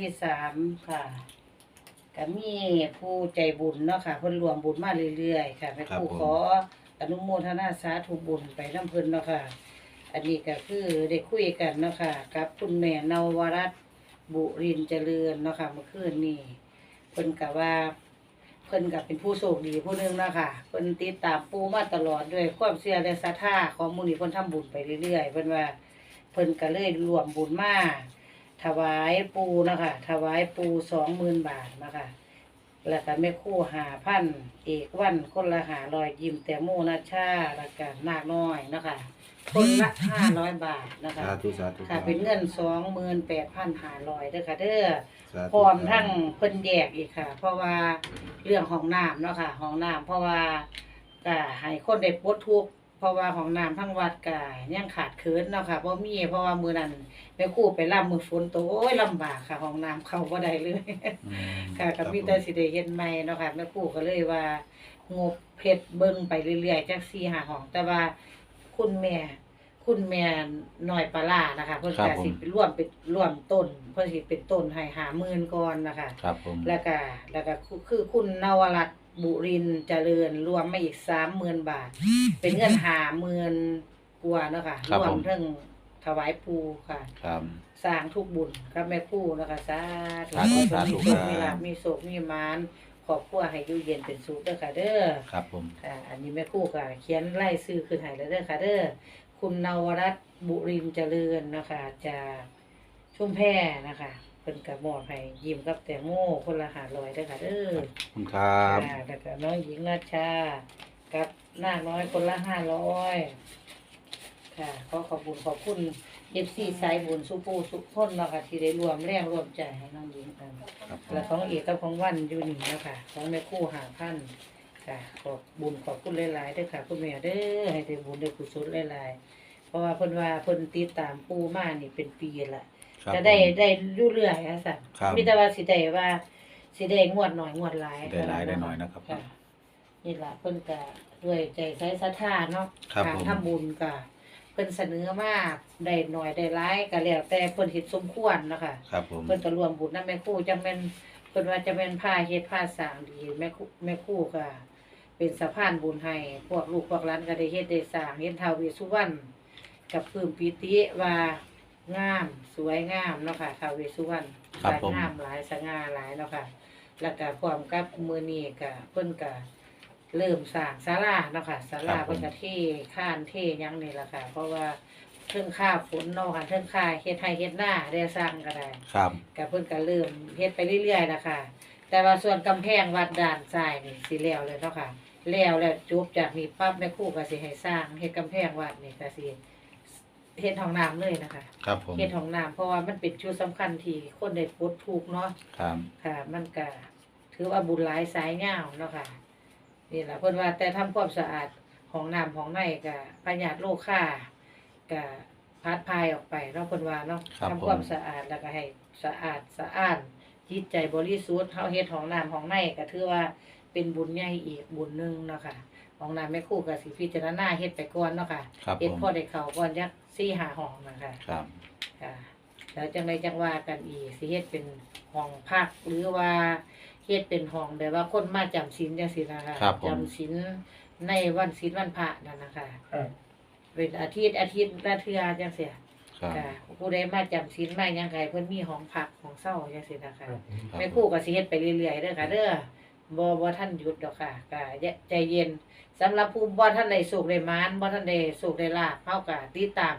ที่สามค่ะก็มีผู้ใจบุญเนาะค่ะเพิ่นรวมบุญมาเรื่อยๆค่ะแม่ครูขออนุโมทนาสาธุบุญไปน้ำเพิ่นเนาะค่ะ อันนี้ก็คือได้คุยกันเนาะค่ะกับคุณแม่นวรัตน์บุรินทร์เจริญเนาะค่ะเมื่อคืนนี้เพิ่นก็ว่าเพิ่นก็เป็นผู้โชคดีผู้หนึงเนาะค่ะเพิ่นติดตามปู่มาตลอดด้วยความเชื่อและศรัทธาของหมู่นี้เพิ่นทำบุญไปเรื่อยๆเพิ่นว่าเพิ่นก็เลยรวมบุญมา ถวายปูนะคะ ถวายปูสองหมื่นบาทนะคะแล้วก็แม่ครู่หาพันเอกวันคนละหาลอยยิ้มแต่โมนาชาแล้วก็นาคน้อยนะคะ คนละห้าร้อยบาทนะคะ สาธุสาธุค่ะ เป็นเงินสองหมื่นแปดพันหาลอยเด้อค่ะเด้อสาธุพร้อมทั้งเพิ่นแยกอีกค่ะ เพราะว่าเรื่องของน้ำเนาะค่ะของน้ำเพราะว่าก็ให้คนได้ปลดทุกข์ เพราะว่าของน้ำทั้งวัดก็ยังขาดเคินเนาะค่ะบ่มีเพราะว่ามื้อนั้นแม่ครูไปรับมือฝนตกโอ้ยลำบากค่ะของน้ำเข้าบ่ได้เลย อืมค่ะก็มีแต่สิได้เฮ็ดใหม่เนาะค่ะแม่ครูก็เลยว่างบเพชรเบิ่งไปเรื่อยๆจัก4 5ห้อง แต่ว่าคุณแม่ คุณแม่น้อยปลาร้านะคะ เพิ่นก็สิไปร่วมเป็นร่วมต้น เพิ่นสิเป็นต้นให้50,000ก่อนนะคะ ครับผม แล้วก็แล้วก็คือคือคุณนวรัตน์ บุรินทร์เจริญรวมมาอีก30,000บาท เป็นเงิน50,000กว่าเนาะค่ะรวมทั้งถวายปูค่ะ ครับ สร้างทุกบุญกับแม่ครู่นะคะสาธุสาธุสาธุมีโชคครับมีลาภมีโศกมีมานขอบครัวให้อยู่เย็นเป็นสุขเด้อค่ะเด้อ ครับผม ค่ะอันนี้แม่ครู่ค่ะ เขียนไล่ซื้อขึ้นให้แล้วเด้อค่ะเด้อคุณนวรัตน์บุรินทร์เจริญนะคะจากชุมแพนะคะ เพิ่นก็มอบให้ยิ้มกับแตงโมคนละ500เด้อค่ะเด้อขอบคุณครับค่ะแล้วก็น้องหญิงราชา กับหน้าน้อยคนละห้าร้อยค่ะขอขอบคุณขอบคุณเอฟซีสายบุญสุปูสุขคนเนาะค่ะที่ได้รวมแรงรวมใจให้น้องหญิงกันครับผมและของเอกกับของวันอยู่นี่เนาะคะของแม่คู่หาพันค่ะขอบบุญขอบคุณหลายๆเด้อค่ะคุณแม่เด้อให้ได้บุญได้กุศลหลายๆเพราะว่าเพิ่นว่าเพิ่นติดตามปูมานี่เป็นปีละ ครับจะได้ผม ได้รู้เรื่อยค่ะสันครับ มีแต่ว่าสิได้ว่าสิได้งวดหน่อยงวดหลายได้หลายได้น้อยนะครับ ค่ะนี่ล่ะเพิ่นก็ด้วยใจใช้ศรัทธาเนาะครับทางผม ทำบุญก็เพิ่นเสนอมาได้หน่อยได้หลายก็แล้วแต่เพิ่นเฮ็ดสมควรเนาะค่ะครับผม เพิ่นก็รวมบุญนำแม่ครูจังแม่นเพิ่นว่าจะเป็นผ้าเฮ็ดผ้าสร้างดีแม่ครูแม่ครูก็เป็นสะพานบุญให้พวกลูกพวกหลานก็ได้เฮ็ดได้สร้างเฮ็ดท้าวเวสสุวรรณกับปลื้มปิติว่า งามสวยงามเนาะค่ะท้าวเวสสุวรรณครับสวยผม งามหลายสง่าหลายเนาะค่ะ แล้วก็พร้อมกับมื้อนี้ก็เพิ่นก็เริ่มสร้างศาลาเนาะค่ะศาลาเพิ่นก็เทข้านเทหยังนี่ล่ะค่ะ เพราะว่าเทิงค่าฝนเนาะค่ะเทิงค่าเฮ็ดไร่เฮ็ดนาได้สร้างก็ได้ ครับกับเพิ่นก็เริ่มเฮ็ดไปเรื่อยๆนะคะแต่ว่าส่วนกำแพงวัดด่านซ้ายนี่สิแล้วเลยเนาะค่ะแล้วแล้วจบจากนี้ปั๊บแม่ครูก็สิให้สร้างเฮ็ดกำแพงวัดนี่ก็สิ เฮ็ดห้องน้ำเลยนะคะครับผมเฮ็ดห้องน้ำเพราะว่ามันเป็นจุดสำคัญที่คนได้ปลดทุกข์เนาะครับค่ะ มันก็ถือว่าบุญหลายสายยาวเนาะค่ะนี่ล่ะเพิ่นว่าแต่ทำความสะอาดห้องน้ำห้องในก็พยาธิโรคค่าก็พัดพายออกไปเนาะเพิ่นว่าเนาะครับทำผมความสะอาดแล้วก็ให้สะอาดสะอ้านจิตใจบริสุทธิ์เฮาเฮ็ดห้องน้ำห้องในก็ถือว่าเป็นบุญใหญ่อีกบุญหนึงเนาะค่ะห้องน้ำแม่ครู่ก็สิพิจารณาเฮ็ดไปก่อนเนาะค่ะ ครับเฮ็ดผมพอได้เข้าก่อนจัก 4 5ห้องนะคะครับค่ะแล้วจังไดจังว่ากันอีกสิเฮ็ดเป็นห้องพักหรือว่าเฮ็ดเป็นห้องแบบว่าคนมาจำศีลจังซี่นะคะครับผม จำศีลในวันศีลวันพระนั่นนะคะครับ เป็นอาทิตย์อาทิตย์ละเทื่อจังซี่ครับค่ะผู้ใดมาจำศีลมาหยังไงเพิ่นมีห้องพักของเศร้าจังซี่นะคะครับครับ แม่ครู่ก็สิเฮ็ดไปเรื่อยๆเด้อค่ะเด้อ บ่บ่ทันหยุดดอกค่ะก็ใจเย็นสำหรับผู้บ่ทันได้สุขได้หมานบ่ทันได้สุขได้ลาภเฮาก็ติดตาม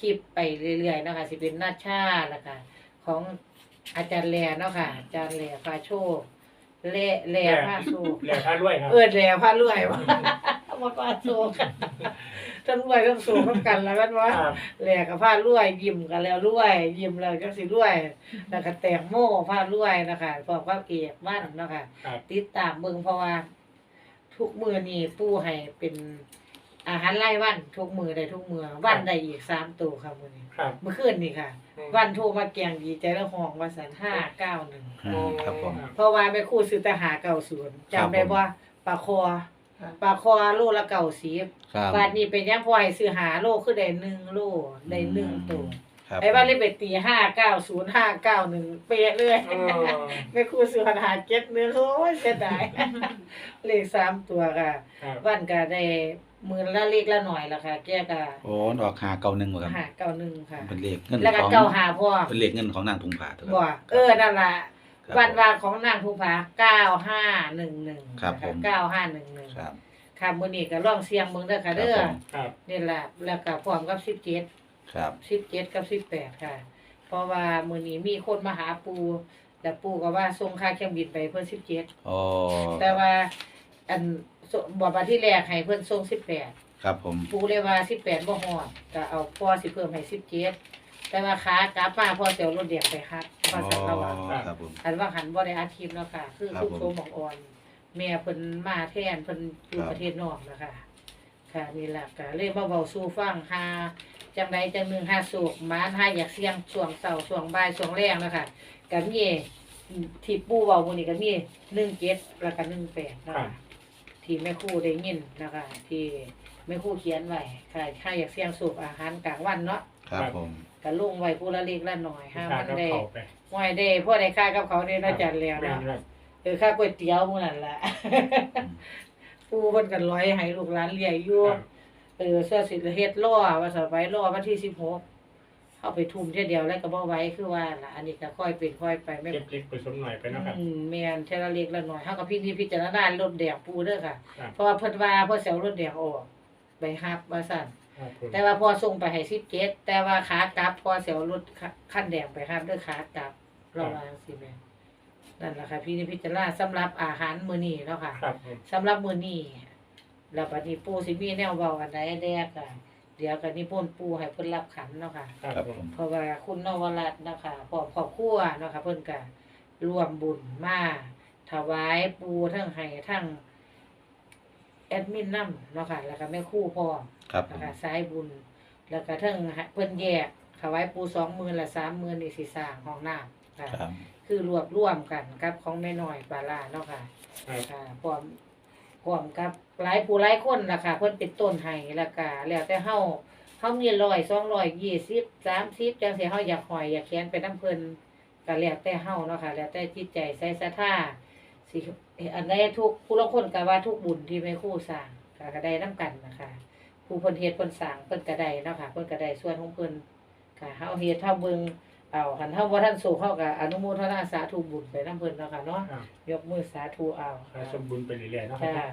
คลิปไปเรื่อยๆเนาะค่ะสิเป็นนาชาแล้วก็ของอาจารย์แหล่เนาะค่ะ อาจารย์แหล่พาโชคแหล่แหล่พาโชคเหลือค่าด้วยครับ เออแหล่พารวยว่าบ่พาโชค ทั้งรวยทั้งสูงทั้งกันแล้วแม่นว่าครับแหลกกับผ้ารวยยิ้มกันแล้วรวยยิ้มแล้วจังสิรวยแล้วก็แตงโมผ้ารวยนะคะพร้อมกับเอกมั่นเนาะคะครับติดตามเบิ่งเพราะว่า ทุกมือนี่ปู่ให้เป็นอาหารรายวันทุกมือได้ทุกมือวันได้อีกสามตัวค่ะมื้อนี้ครับเมื่อคืนนี่ค่ะ วันโทรมาแกงดีใจแล้วห้องว่าสันห้าเก้าหนึ่ง อืมครับผม เพราะว่าแม่ครู่ซื้อแต่หาเก่าศูนย์ครับจำได้ผมว่าปลาคอครับ ปลาคอโลละเก่าสีครับ บาทนี้เป็นยังพอให้ซื้อหาโลคือได้หนึ่งโลได้หนึ่งตัวคครับไอ้ว่าเลยไปตีห้าเก้าศูนย์ห้าเก้าหนึ่งเป๊ะเลยเออไม่ครู่สุวรรณหาเจ็ดเนื้อโอ้ยเสียดาย เลขสามตัวค่ะครับวันก็ได้หมื่นละเล็กละหน่อยละค่ะ แกก็โอ้ออกหาเก้าหนึ่งบ่ครับ หาเก้าหนึ่งค่ะ เป็นเลขเงินแล้วก็ของเก้าหาพ่อเป็นเลขเงินของนางทุงผาถูกบ่ครับเออนั่นล่ะ ครับวันวานของนางภูผาเก้าห้าหนึ่งหนึ่งครับผม เก้าห้าหนึ่งหนึ่งครับค่ะมื้อนี้ก็ลองเสียงเบิ่งเด้อครัค่ะบเด้อผมครับนี่ล่ะแล้วก็พร้อมกับสิบเจ็ดครับสิบเจ็ดกับสิบแปดค่ะ เพราะว่ามื้อนี้มีคนมาหาปูแต่ปูก็ว่าส่งค่าเครื่องบินไปเพิ่นสิบเจ็ดโอ้แต่ว่าอันสบอกว่าที่แรกให้เพิ่นส่งสิบแปด ครับผม ปูเลยว่าสิบแปดบ่ฮอดก็เอาพ่อสิเพิ่มให้สิบเจ็ดแต่ว่าขากลับมาพ่อสิเอารถเดียงไปฮัดอ๋ ว่าสักระวังอครับผม อันว่าหันบ่ได้อาชีพเนาะค่ะ คือคุณผมโซบอกอ่อน แม่เพิ่นมาแทนเพิ่นอยู่ครับ ประเทศนอกนะคะค่ะนี่ล่ะเลยมาเว้าสู่ฟังหาจังไดจังหนึงหาสุกมานหาอยากเสี่ยงช่วงเช้าช่วงบ่ายช่วงแรงนะคะก็มีที่ปู่เว้ามื้อนี้ก็มี17แล้วก็18นะครัคะบ ที่แม่ครูได้ยินนะคะ ที่แม่ครูเขียนไว้ค่ะถ้าอยากเสี่ยงสุกอาหารกลางวันเนาะ ครับผมก็ลงไว้ผู้ละเล็กละหน้อยห้าค่ามันได้เขาไป ห้อยได้พ่อได้ค่ากับเขาได้เนาะจันแล้วแม่เนาะนครับเออค่าก๋วยเตี๋ยวมื้อนั้นล่ะปูเพิ่นก็ร้อยให้ลูกหลานเลี้ยงอยู่ครับเออเสื้อสิเฮ็ดล่อว่าสบายล่อวันที่16เข้าไปทุ่มเที่ยเดียวแล้วก็บ่ไหว้คือว่าล่ะอันนี้ก็ค่อยเป็นค่อยไปไม่เก็บเล็กไปสมหน่อยไปเนาะครับอืมแม่นเทยละเล็กละน้อยเฮาก็พินิจพิจารณารถแดงปูเด้อค่ะครับเพราะว่าเพิ่นว่าเพิ่นสิเอารถแดงออกไปฮับว่าซั่นครับผมแต่ว่าพอส่งไปให้17แต่ว่าขากลับพอสิเอารถคันแดงไปฮับเด้อขากลับ เราว่าจังซี่แม่นั่นล่ะค่ะ พี่นิจพิจารณาสำหรับอาหารมื้อนี้เนาะค่ะครับผมสำหรับมื้อนี้แล้วบัดนี้ปู่สิมีแนวเว้าอันใดแดกอะเดี๋ยวก็นิมนต์ปู่ให้เพิ่นรับขันเนาะค่ะ ครับครับผผม ม เพราะว่าคุณนวรัตน์นะคะพร้อมครอบครัวเนาะค่ะเพิ่นก็ร่วมบุญมาถวายปู่ทั้งให้ทั้งแอดมินนำเนาะค่ะแล้วก็แม่ครู่พร้อมครับผนะม คะสายบุญ แล้วก็ทั้งเพิ่นแยกถวายปู่20,000ละ30,000นี่สิสร้างห้องน้ำ ค่ะ ครับ คือรวบร่วมกันกับของแม่น้อยปลาลาเนาะค่ะครับ ค่ะพร้อมพร้อมกับหลายผู้หลายคนล่ะค่ะเพิ่นเป็นต้นให้แล้วก็แล้วแต่เฮาเฮามีร้อยสองร้อยยี่สิบสามสิบจังซี่เฮาอยากหอยอยากแขนไปนํเพิ่นก็แล้วแต่เฮาเนาะค่ะ แล้วแต่จิตใจใส่ศรัทธาสิอันใดทุกผู้ละคนก็ว่าทุกบุญที่แม่ครูสร้างก็ก็ได้นํกันนะคะ ผู้เพิ่นเฮ็ดเพิ่นสร้างเพิ่นก็ได้เนาะค่ะเพิ่นก็ได้ส่วนของเพิ่นค่ะเฮาเฮ็ดเฮาเบิ่ง เอาคันเฮาบ่ทันสู้เฮาก็อนุโมทนาสาธุบุญไปนํเพิ่นเนาะค่ะเนาะครับยกมือสาธุเอาให้สมบูรณ์ไปเรื่อยๆเนาะครัค่ะบ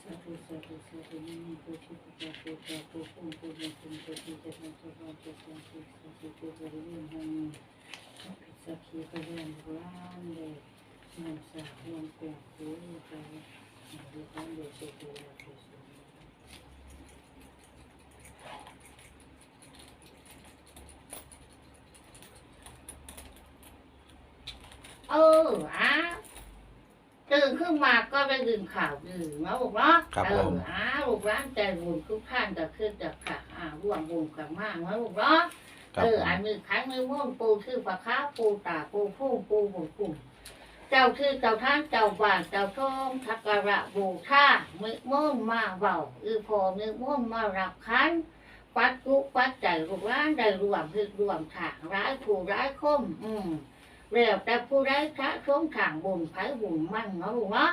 สาธุสาธุสาธุนิมิตพุทธิปัจจาปุตตะ สาธุตุบริเวณหังสักขีพยานร้านเลยนำสาธุนแปดโอ้ยไปดูกันเดี๋ยวจะดูแลตัวสุดเอออะตื่นขึ้นมาก็ไปดื่มข่าวดื่มนะลูกเนาะครับเอผอม อะลูกร้านใจบุญทุกท่านจะขึ้นจากขาอ่าร่วมบุญกันมากนะลูกเนาะ ครับเออ อันมือครั้งมือม่วงปูชื่อปลาค้าปูตาปูพุ่งปูบุญปุ่มเจ้าชื่อเจ้าท่านเจ้าบ้านเจ้าทองทักการะบูชามือม่วงมาเบาอือพอมือม่วงมารับคันปัดกุปัดใจลูกร้านได้รวมคือรวมถางร้ายผู้ร้ายคม อืมแล้วแต่ผู้ได้พระช่วงทางบุญไผ่บุญมั่นเนาะลูกเนาะ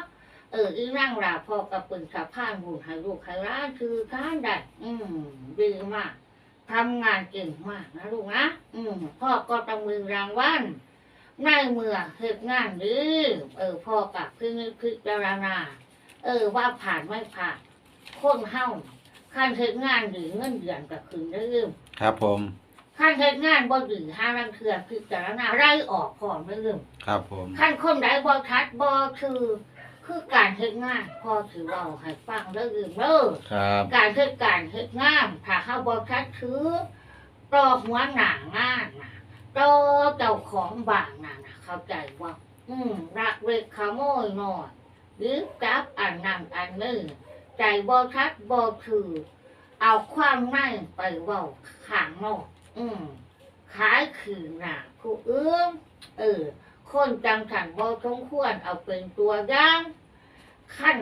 เอออีนั่งราพอกับปืนขับผ่านบุญให้ลูกให้ร้านคือข้านได้อืมดีมาก ทำงานเก่งมากนะลูกนะอืมพ่อก็ต้องมือรางวัลในเมื่อเหตุงานหรือเออพ่อกับพึ่งพิจารณาเออว่าผ่านไม่ผ่านคนเฮาขั้นเหตุงานหรือเงินเดือนกับคืนได้ลืมครับผมขั้นเหตุงานบ่ดื้อห้ารังเถื่อพิจารณาไล่ออกก่อนไม่ลืมครับผมขั้นคนใดบ่ชัดบ่คือ คือการเฮ็ดงานพอถือเว้าให้ฟังเด้อลืมเด้อครับการเฮ็ดการเฮ็ดงานถ้าเฮาบ่ชัดคือต่อหัวหน้างานน่ะต่อเจ้าของบ้านน่ะนะเข้าใจว่า อืมรักเล็กขโมยน้อยหรือจับอันนั้นอันนี้ใจบ่ชัดบ่คือเอาความในไปเว้าข้างนอก อืมขายขืนน่ะผู้อื่นเอเออ คนจังขันบ่สมควรเอาเป็นตัวอย่างขั้น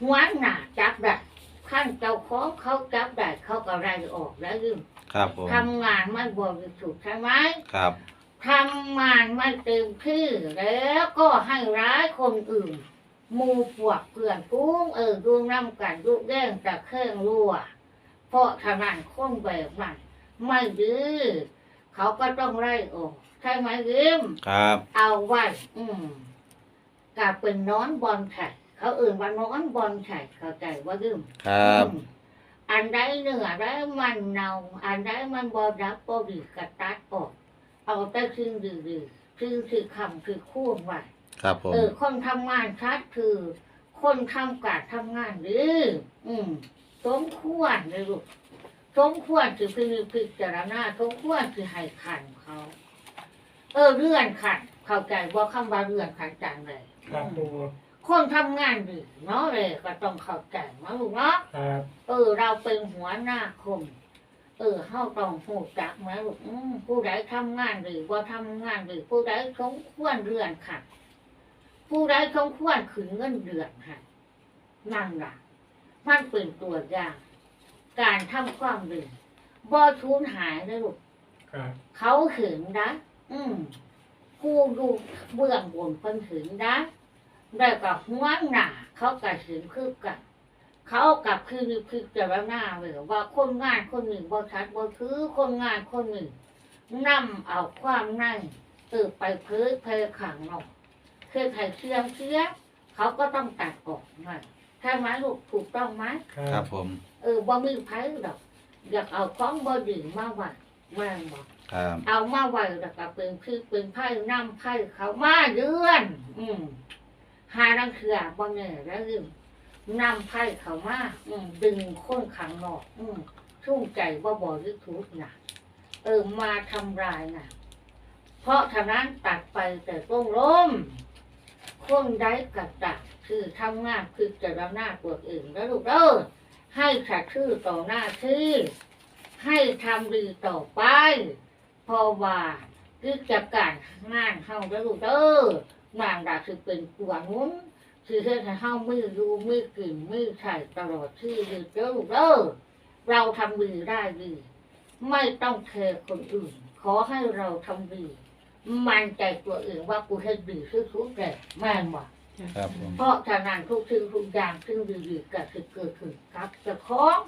หัวหน้าจับได้ขั้นเจ้าของเขาจับได้เขาก็ไล่ออกแล้วยืมครับผมทำงานไม่บริสุทธิ์ใช่ไหมครับทำงานไม่เต็มที่แล้วก็ให้ร้ายคนอื่นหมูปวกเพื่อนฟุ้งเออดูน้ำกันยุแย่งแต่เครื่องรั่ว เพราะทางานคนแบบนั้นไม่ดื้อ เขาก็ต้องไล่ออกใช่ไหมยิมครับ เอาไว้อืมกลับเป็นนอนบอลไข่เขาเอื่นว่านอนบอลไข่เข้าใจว่ายิมครับอืมอันใดเนื้อได้มันเนาอันใดมันบอรับบอดีกระตัดออก เอาแต่ซึ่งดีๆซึ่งคือคำคือคู่ไว้ครับผมเออคนทำงานชัดคือ คนทำการทำงานหรืออืมสมควรเลยลูก สมควรคือพิจพิจารณาสมควรคือให้ขันเขา เออเลื่อนขันเข้าใจว่าคำว่าเลื่อนขันจังเลยครับปูคนทำงานดีเนาะเลยก็ต้องเข้าใจนะลูกเนาะครับเออ เราเป็นหัวหน้าคม เออเฮาต้องหูจักไหมลูกอืมผู้ใดทำงานหรือว่าทำงานหรือผู้ใดสมควรเรือนค่ะผู้ใดสมควรขืนเงินเดือนค่ะนั่นล่ะมันเป็นตัวอย่าง การทำความดีบ่ชูนหายเลยลูกครับเขาหึงนะอืมผู้ดูเบื้องบนคนหึงนะได้กับหัวหน้าเขากับหึงคือกันเขากับคือพิจารณาเลยว่าคนงานคนหนึ่งบ่ชัดบ่คือคนงานคนหนึ่งนำเอาความนั่นเออไปเพ้อเพยขังเนาะคือใครเชื่อมเชื่อเขาก็ต้องตัดออกมา ใช่ไหมลูกถูกต้องไหมครัครับบผมเออบ่มีไผดอกอยากเอาของบ่ดีมาไว้แม่นบ่ครับเอามาไว้แล้วก็เป็นคือเป็นไพ่นำไพ่เขามาเดือน อืมหารังเถื่อบ่แน่แล้วลืมนำไพ่เขามาอืมดึงคนขังนอก อืมชุ่มใจว่าบ่ริทุกนะเออมาทำลายนะเพราะฉะนั้นตัดไปแต่ต้งล้ม คนได้กระดักคือทำงานคือจะรหน้าตัวเองแล้วลูกเด้อให้ขัดชื่อต่อหน้าที่ให้ทำดีต่อไปพราะว่าคือจับการงานเฮาแล้วลูกเด้อนางดาคือเป็นตัวหนุ้นคือเฮ็ดให้ามือรู้มือกินมือใช้ตลอดที่อยู่เด้อลูกเด้อเราทำดีได้ดี ไม่ต้องแคร์คนอื่น ขอให้เราทำดี มันใจตัวเองว่ากูเฮ็ดดีคือทุกแต่แม่นบ่ครับผมเพราะฉะนั้นทุกสิ่งทุกอย่างซึ่งดีๆก็คือเกิดขึ้นครับเจะของ